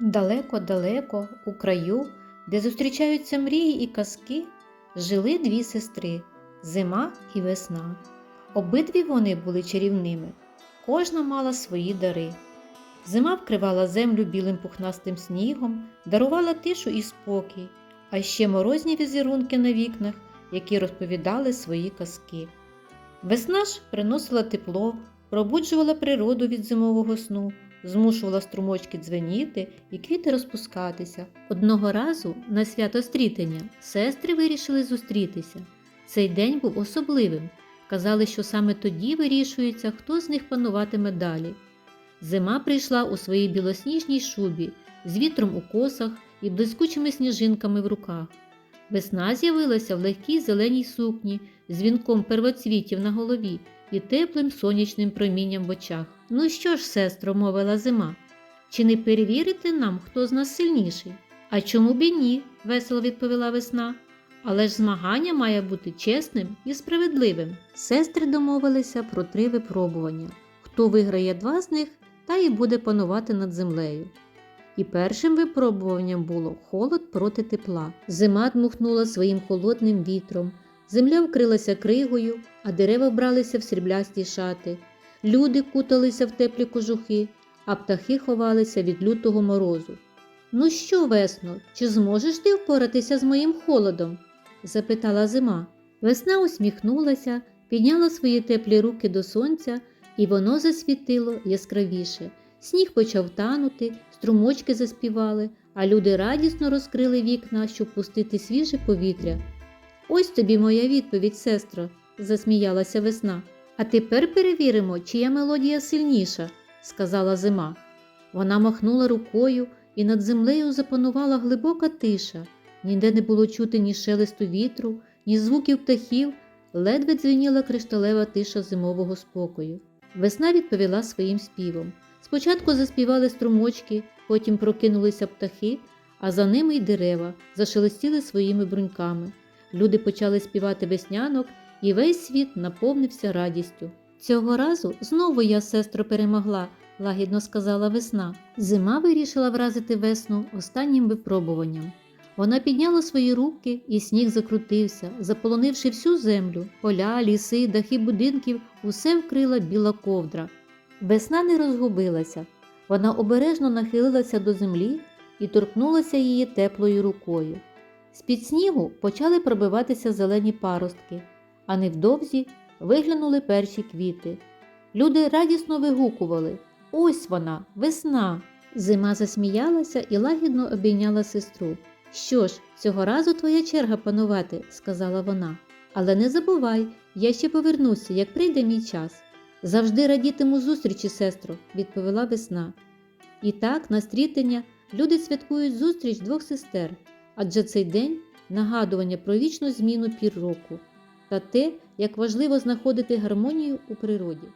Далеко-далеко, у краю, де зустрічаються мрії і казки, жили дві сестри зима і весна. Обидві вони були чарівними, кожна мала свої дари. Зима вкривала землю білим пухнастим снігом, дарувала тишу і спокій, а ще морозні візерунки на вікнах, які розповідали свої казки. Весна ж приносила тепло, пробуджувала природу від зимового сну, змушувала струмочки дзвеніти і квіти розпускатися. Одного разу на свято стрітення сестри вирішили зустрітися. Цей день був особливим. Казали, що саме тоді вирішується, хто з них пануватиме далі. Зима прийшла у своїй білосніжній шубі, з вітром у косах і блискучими сніжинками в руках. Весна з'явилася в легкій зеленій сукні з вінком первоцвітів на голові і теплим сонячним промінням в очах. Ну що ж, сестро, мовила зима, чи не перевірите нам, хто з нас сильніший? А чому б і ні? весело відповіла весна. Але ж змагання має бути чесним і справедливим. Сестри домовилися про три випробування. Хто виграє два з них, та й буде панувати над землею. І першим випробуванням було холод проти тепла. Зима дмухнула своїм холодним вітром, земля вкрилася кригою, а дерева вбралися в сріблясті шати. Люди куталися в теплі кожухи, а птахи ховалися від лютого морозу. Ну що, весно, чи зможеш ти впоратися з моїм холодом? запитала зима. Весна усміхнулася, підняла свої теплі руки до сонця, і воно засвітило яскравіше. Сніг почав танути, струмочки заспівали, а люди радісно розкрили вікна, щоб пустити свіже повітря. Ось тобі моя відповідь, сестро, засміялася весна. А тепер перевіримо, чия мелодія сильніша, сказала зима. Вона махнула рукою, і над землею запанувала глибока тиша. Ніде не було чути ні шелесту вітру, ні звуків птахів, ледве дзвеніла кришталева тиша зимового спокою. Весна відповіла своїм співом. Спочатку заспівали струмочки, потім прокинулися птахи, а за ними й дерева зашелестіли своїми бруньками. Люди почали співати веснянок, і весь світ наповнився радістю. Цього разу знову я, сестро, перемогла, лагідно сказала весна. Зима вирішила вразити весну останнім випробуванням. Вона підняла свої руки, і сніг закрутився, заполонивши всю землю, поля, ліси, дахи будинків, усе вкрила біла ковдра. Весна не розгубилася. Вона обережно нахилилася до землі і торкнулася її теплою рукою. З-під снігу почали пробиватися зелені паростки, а невдовзі виглянули перші квіти. Люди радісно вигукували Ось вона, весна. Зима засміялася і лагідно обійняла сестру. Що ж, цього разу твоя черга панувати, сказала вона. Але не забувай, я ще повернуся, як прийде мій час. Завжди радітиму зустрічі, сестро, відповіла весна. І так, на стрітення люди святкують зустріч двох сестер, адже цей день нагадування про вічну зміну пір року та те, як важливо знаходити гармонію у природі.